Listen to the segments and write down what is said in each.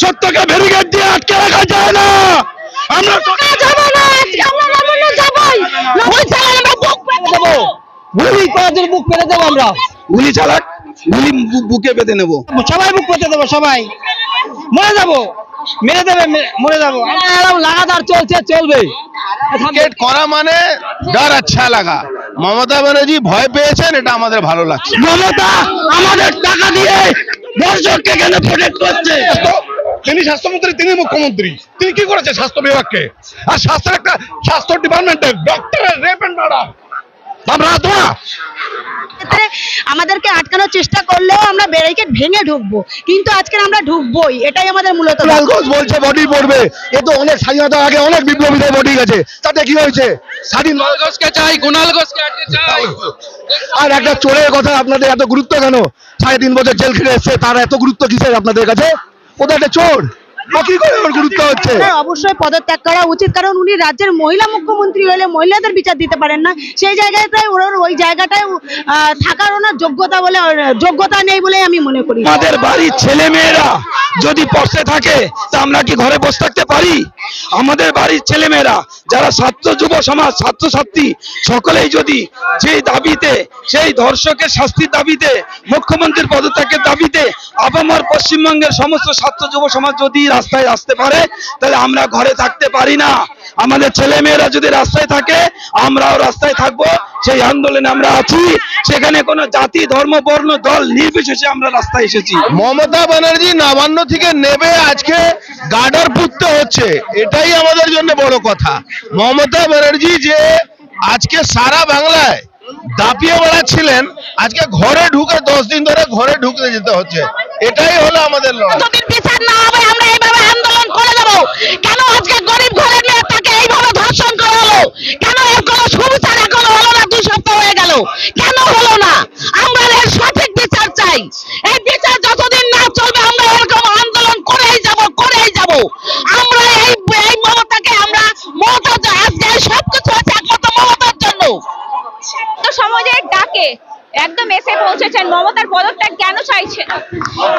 সত্যকে ব্যারিকেড দিয়ে আটকে রাখা যায় না। আমরা যাব না আজকে আমরা নবান্ন যাবোই। নবান্ন ছাড়া আমরা বুক পেতে দেবো। গুলি করার বুক পেতে দেবো আমরা। গুলি চালাক গুলি বুকে পেতে নেব। সবাই বুক পেতে দেবো সবাই। মরে যাব। মেরে দেবে মরে যাব। এরকম লাগাতার চলছে চলবে। ক্রিকেট করা মানে ডর আচ্ছা লাগা। মমতা ব্যানার্জি ভয় পেয়েছেন এটা আমাদের ভালো লাগছে। মমতা আমাদের টাকা দিয়ে দর্শককে কেন প্রোটেক্ট করছে? তিনি স্বাস্থ্যমন্ত্রী তিনি মুখ্যমন্ত্রী। তিনি কি করেছে স্বাস্থ্য বিভাগকে? আর স্বাস্থ্যের একটা স্বাস্থ্য ডিপার্টমেন্টের ডক্টরের রেপ এন্ড মার্ডার আমরা তোমা ক্ষেত্রে আমাদেরকে আটকানোর চেষ্টা করলেও আমরা ব্যারিকেড ভেঙে ঢুকবো। কিন্তু আজকে আমরা ঢুকবোই এটাই আমাদের মূলত বলছে বডি পড়বে। এ তো অনেক স্বাধীনতা আগে অনেক বিপ্লবীদের বডি গেছে। তাতে কি হয়েছে? স্বাধীন ঘোষকে চাই কুণাল ঘোষকে চাই। আর একটা চোরের কথা আপনাদের এত গুরুত্ব কেন? সাড়ে তিন বছর জেল খেটে এসছে তার এত গুরুত্ব কিসের আপনাদের কাছে? ও তো একটা চোর। ও কি করে ওর গুরুত্ব হচ্ছে? ওনার অবশ্যই পদত্যাগ করা উচিত কারণ উনি রাজ্যের মহিলা মুখ্যমন্ত্রী হলে মহিলাদের বিচার দিতে পারেন না। সেই জায়গাটায় ওনার ওই জায়গাটায় থাকার ওনার যোগ্যতা বলে যোগ্যতা নেই বলে আমি মনে করি। আমাদের বাড়ির ছেলে মেয়েরা যদি পড়তে থাকে তা আমরা কি ঘরে বসে থাকতে পারি? আমাদের বাড়ির ছেলে মেয়েরা যারা ছাত্র যুব সমাজ ছাত্রছাত্রী সকলেই যদি যেই দাবিতে সেই ধর্ষকের শাস্তির দাবিতে মুখ্যমন্ত্রীর পদত্যাগের দাবিতে আপামর পশ্চিমবঙ্গের সমস্ত ছাত্র যুব সমাজ যদি রাস্তায় আসতে পারে তাহলে আমরা ঘরে থাকতে পারি না। আমাদের ছেলে মেয়েরা যদি রাস্তায় থাকে আমরাও রাস্তায় থাকব। সেই আন্দোলনে আমরা আছি। সেখানে কোনো জাতি ধর্ম বর্ণ দল নির্বিশেষে আমরা রাস্তায় এসেছি। মমতা ব্যানার্জি নবান্ন থেকে নেবে আজকে গার্ডার পুততে হচ্ছে। এটাই আমাদের জন্য বড় কথা। মমতা ব্যানার্জি যে আজকে সারা বাংলায় দাপিয়ে বেড়াচ্ছিলেন আজকে ঘরে ঢুকে দশ দিন ধরে ঘরে ঢুকে যেতে হচ্ছে। এটাই হলো আমাদের লড়াই। কেন আজকে গরিব ঘরে নিয়ে তাকে এইভাবে ধর্ষণ করা হলো? কেন এর সুবিচার এখনও হলো না? দুই সপ্তাহ হয়ে গেল। কেন হলো না? আমরা এর সঠিক বিচার চাই। এই বিচার যতদিন না চলবে, আমরা এরকম আন্দোলন করেই যাব করেই যাব। আমরা এই এই মমতাকে আমরা মমতা আজকে সবকিছু আছে একমাত্র মমতার জন্য। সমাজের ডাকে। একদম এসে পৌঁছেছেন। মমতার পদত্যাগ কেন চাইছেন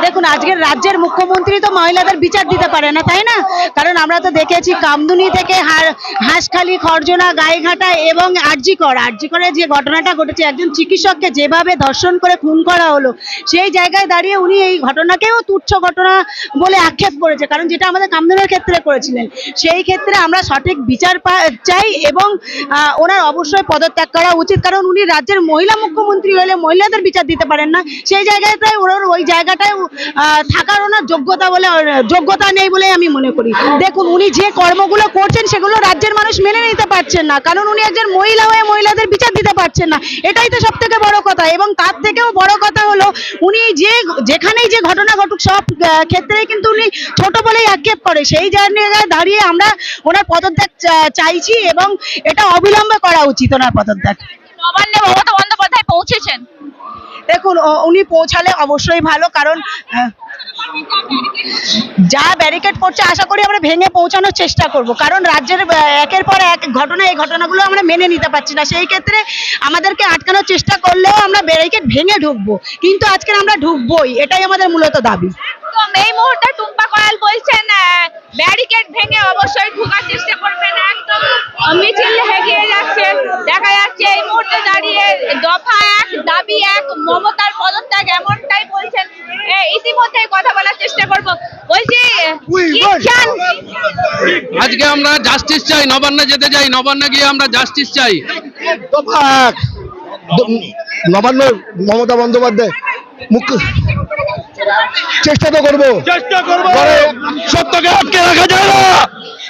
দেখুন, আজকের রাজ্যের মুখ্যমন্ত্রী তো মহিলাদের বিচার দিতে পারে না, তাই না? কারণ আমরা তো দেখেছি কামদুনি থেকে হাঁসখালি, খরজনা গায়েঘাটা এবং আরজিকর। আরজিকরে যে ঘটনাটা ঘটেছে, একজন চিকিৎসককে যেভাবে ধর্ষণ করে খুন করা হলো, সেই জায়গায় দাঁড়িয়ে উনি এই ঘটনাকেও তুচ্ছ ঘটনা বলে আক্ষেপ করেছে। কারণ যেটা আমাদের কামদুনের ক্ষেত্রে করেছিলেন, সেই ক্ষেত্রে আমরা সঠিক বিচার চাই এবং ওনার অবশ্যই পদত্যাগ করা উচিত। কারণ উনি রাজ্যের মহিলা মুখ্যমন্ত্রী হলে মহিলাদের বিচার দিতে পারেন না। সেই জায়গাটায় ওনার ওই জায়গাটায় থাকার ওনার যোগ্যতা বলে যোগ্যতা নেই বলে আমি মনে করি। দেখুন, উনি যে কর্মগুলো করছেন সেগুলো রাজ্যের মানুষ মেনে নিতে পারছেন না। কারণ উনি একজন মহিলা হয়ে মহিলাদের বিচার দিতে পারছেন না। এটাই তো সব থেকে বড় কথা। এবং তার থেকেও বড় কথা হলো, উনি যে, যেখানেই যে ঘটনা ঘটুক, সব ক্ষেত্রেই কিন্তু উনি ছোট বলেই আক্ষেপ করে। সেই জায়গায় দাঁড়িয়ে আমরা ওনার পদত্যাগ চাইছি এবং এটা অবিলম্বে করা উচিত ওনার পদত্যাগ। নবান্নে মমতা বন্দ্যোপাধ্যায় পৌঁছেছেন? দেখুন উনি পৌঁছালে অবশ্যই ভালো কারণ যা ব্যারিকেড করছে আশা করি আমরা ভেঙে পৌঁছানোর চেষ্টা করব। কারণ রাজ্যের একের পর এক ঘটনা এই ঘটনাগুলো আমরা মেনে নিতে পারছি না। সেই ক্ষেত্রে আমাদেরকে আটকানোর চেষ্টা করলেও আমরা ব্যারিকেড ভেঙে ঢুকবো। কিন্তু আজকে আমরা ঢুকবোই এটাই আমাদের মূলত দাবি। এই মুহূর্তে টুম্পা কয়াল বলছেন ব্যারিকেড ভেঙে অবশ্যই ঢোকার চেষ্টা করবেন। একদম মিছিল এগিয়ে যাচ্ছে দেখা মুহূর্তে দাঁড়িয়ে দফা এক দাবি এক মমতার পদত্যাগ এমনটাই বলছেন। এ, ইতিমধ্যেই কথা বলার চেষ্টা করব। বলছি আজকে আমরা জাস্টিস চাই নবান্নে যেতে চাই নবান্নে গিয়ে আমরা জাস্টিস চাই। দফা এক। নবান্ন মমতা বন্দ্যোপাধ্যায়। মুখ্য চেষ্টা তো করব। চেষ্টা করব। সত্যকে আটকে রাখা যায় না।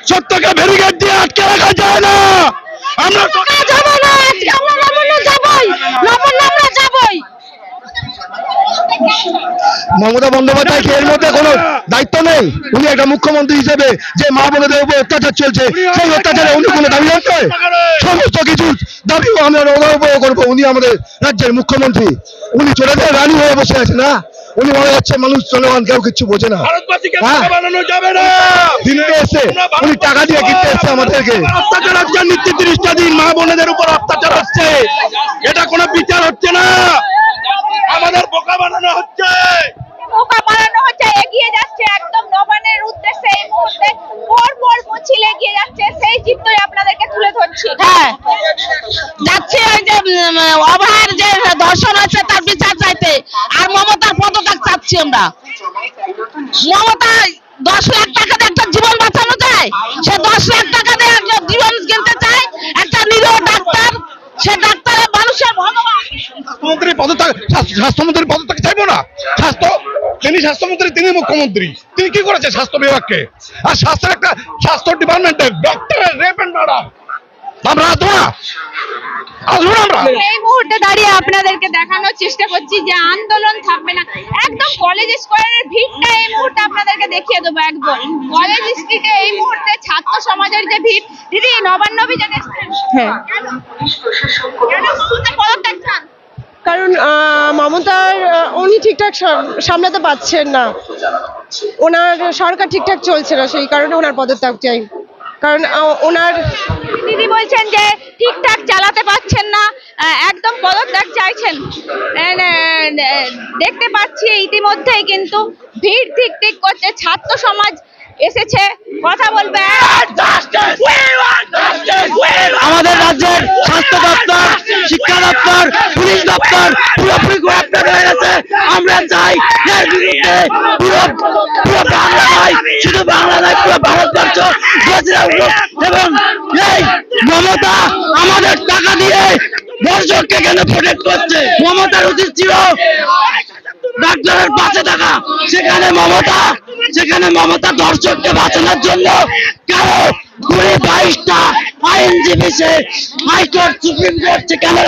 সত্যকে ব্যারিকেড দিয়ে আটকে রাখা যায় না। আমরা যাব না আজকে আমরা নবান্ন যাবোই নবান্ন আমরা যাবোই মমতা বন্দ্যোপাধ্যায় এর মধ্যে কোনো দায়িত্ব নেই? উনি একটা মুখ্যমন্ত্রী হিসেবে যে মা বোনেদের উপর অত্যাচার চলছে সেই অত্যাচারে উনি কোনো দাবি রাখতে সমস্ত কিছু দাবিও আমরা ওনার উপরে করব। উনি আমাদের রাজ্যের মুখ্যমন্ত্রী। উনি চলে যায় রানী হয়ে বসে আছে না? উনি মনে যাচ্ছে মানুষ জনগণ কেউ কিচ্ছু বোঝে না। হ্যাঁ। এসে উনি টাকা দিয়ে কিনতে এসছে আমাদেরকে। অত্যাচার হচ্ছে নিত্য তিরিশটা দিন মা বোনেদের উপর অত্যাচার হচ্ছে। এটা কোনো বিচার হচ্ছে না। আমাদের বোকা বানানো হচ্ছে। হচ্ছে এগিয়ে যাচ্ছে একদম নবানের উদ্দেশ্যে এই মুহূর্তে। পর পর এগিয়ে যাচ্ছে সেই চিত্রই আপনাদেরকে তুলে ধরছি। হ্যাঁ যাচ্ছে ওই যে যে হয়েছে তার বিচার চাইতে আর মমতার পদত্যাগ চাচ্ছি আমরা। মমতা দশ লাখ টাকা দিয়ে একটা জীবন বাঁচানো যায় সে দশ লাখ টাকা দিয়ে একটা জীবন কিনতে চায়? একটা নিরীহ ডাক্তার সে ডাক্তারের মানুষের ভগবান। স্বাস্থ্যমন্ত্রী পদত্যাগ স্বাস্থ্যমন্ত্রীর পদত্যাগ চাইব না? স্বাস্থ্য তিনি স্বাস্থ্যমন্ত্রী তিনি মুখ্যমন্ত্রী। তিনি কি করেছে স্বাস্থ্য বিভাগকে? আর স্বাস্থ্যের একটা স্বাস্থ্য ডিপার্টমেন্টের ডক্টরের রেপ এন্ড মার্ডার আমরা আসব না আসব না আমরা। এই মুহূর্তে দাঁড়িয়ে আপনাদেরকে দেখানোর চেষ্টা করছি যে আন্দোলন থাকবে না। একদম কলেজ স্কোয়ারের ভিড়টা এই মুহূর্তে আপনাদেরকে দেখিয়ে দেবো একদম। কলেজ স্ট্রিটে এই মুহূর্তে ছাত্র সমাজের যে ভিড় দিদি নবান্ন অভিযান হ্যাঁ। পদত্যাগ কারণ মমতার উনি ঠিকঠাক সামলাতে পারছেন না। ওনার সরকার ঠিকঠাক চলছে না সেই কারণে ওনার পদত্যাগ চাই। কারণ ওনার দিদি বলছেন যে ঠিকঠাক চালাতে পারছেন না একদম পদত্যাগ চাইছেন। দেখতে পাচ্ছি ইতিমধ্যেই কিন্তু ভিড় ঠিক ঠিক করছে ছাত্র সমাজ এসেছে কথা বলবে। আমাদের রাজ্যের স্বাস্থ্য দপ্তর শিক্ষা দপ্তর পুরোপুরি গ্রেপ্তার হয়ে গেছে আমরা মমতা আমাদের টাকা দিয়ে দর্শককে কেন প্রোটেক্ট করছে? মমতার উচিত ছিল ডাক্তারের পাশে থাকা। সেখানে মমতা সেখানে মমতা দর্শককে বাঁচানোর জন্য কেন কুড়ি বাইশটা আইনজীবী সে হাইকোর্ট সুপ্রিম কোর্ট সেখানে